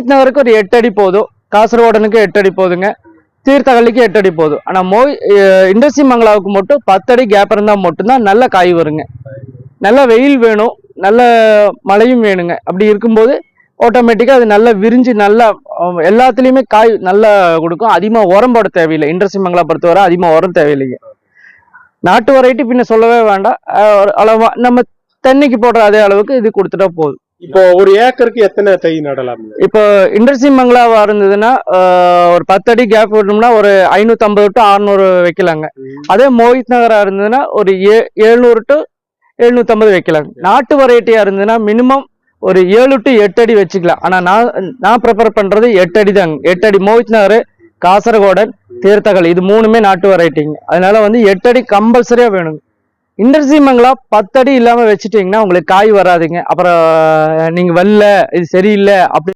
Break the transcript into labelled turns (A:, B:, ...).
A: மோஹித் நகருக்கு ஒரு எட்டு அடி போதும் காசர்கோடனுக்கு எட்டு அடி போதுங்க தீர்த்தகல்லிக்கு எட்டு அடி போதும். ஆனா மோய் இண்டஸ்ட்ரி மங்களாவுக்கு மட்டும் பத்து அடி கேப் இருந்தா மட்டும்தான் நல்ல காய் வருங்க. நல்ல வெயில் வேணும் நல்ல மழையும் வேணுங்க. அப்படி இருக்கும்போது ஆட்டோமேட்டிக்காக அது நல்லா விரிஞ்சு நல்லா எல்லாத்துலேயுமே காய் நல்லா கொடுக்கும். அதிகமாக உரம் போட தேவையில்லை. இண்டஸ்ட்ரி மங்களா பொறுத்தவரை அதிகமாக உரம் தேவையில்லைங்க. நாட்டு வெரைட்டி பின்ன சொல்லவே வேண்டாம். அளவா நம்ம தென்னைக்கு போடுற அதே அளவுக்கு இது கொடுத்துட்டா போதும்.
B: இப்போ ஒரு ஏக்கருக்கு எத்தனை தை நடலாம்?
A: இப்போ இண்டஸ்ட்ரி மங்களாவா இருந்ததுன்னா ஒரு பத்து அடி கேப் விட்டோம்னா ஒரு ஐநூத்தி ஐம்பது டு அறுநூறு வைக்கலாங்க அதே மோஹித் நகரா இருந்ததுன்னா ஒரு ஏ எழுநூறு டு எழுநூத்தி ஐம்பது வைக்கலாங்க நாட்டு வெரைட்டியா இருந்ததுன்னா மினிமம் ஒரு ஏழு டு எட்டு அடி வச்சுக்கலாம். ஆனா நான் நான் ப்ரிப்பேர் பண்றது எட்டு அடி தாங்க. எட்டு அடி மோஹித் நகர் காசர்கோடன் தீர்த்தகல் இது மூணுமே நாட்டு வெரைட்டிங்க. அதனால வந்து எட்டு அடி கம்பல்சரியா வேணுங்க. இன்டர்சீமங்களா பத்தடி இல்லாமல் இல்லாம வச்சுட்டீங்கன்னா உங்களுக்கு காய் வராதுங்க. அப்புறம் நீங்க வரல இது சரியில்லை அப்படி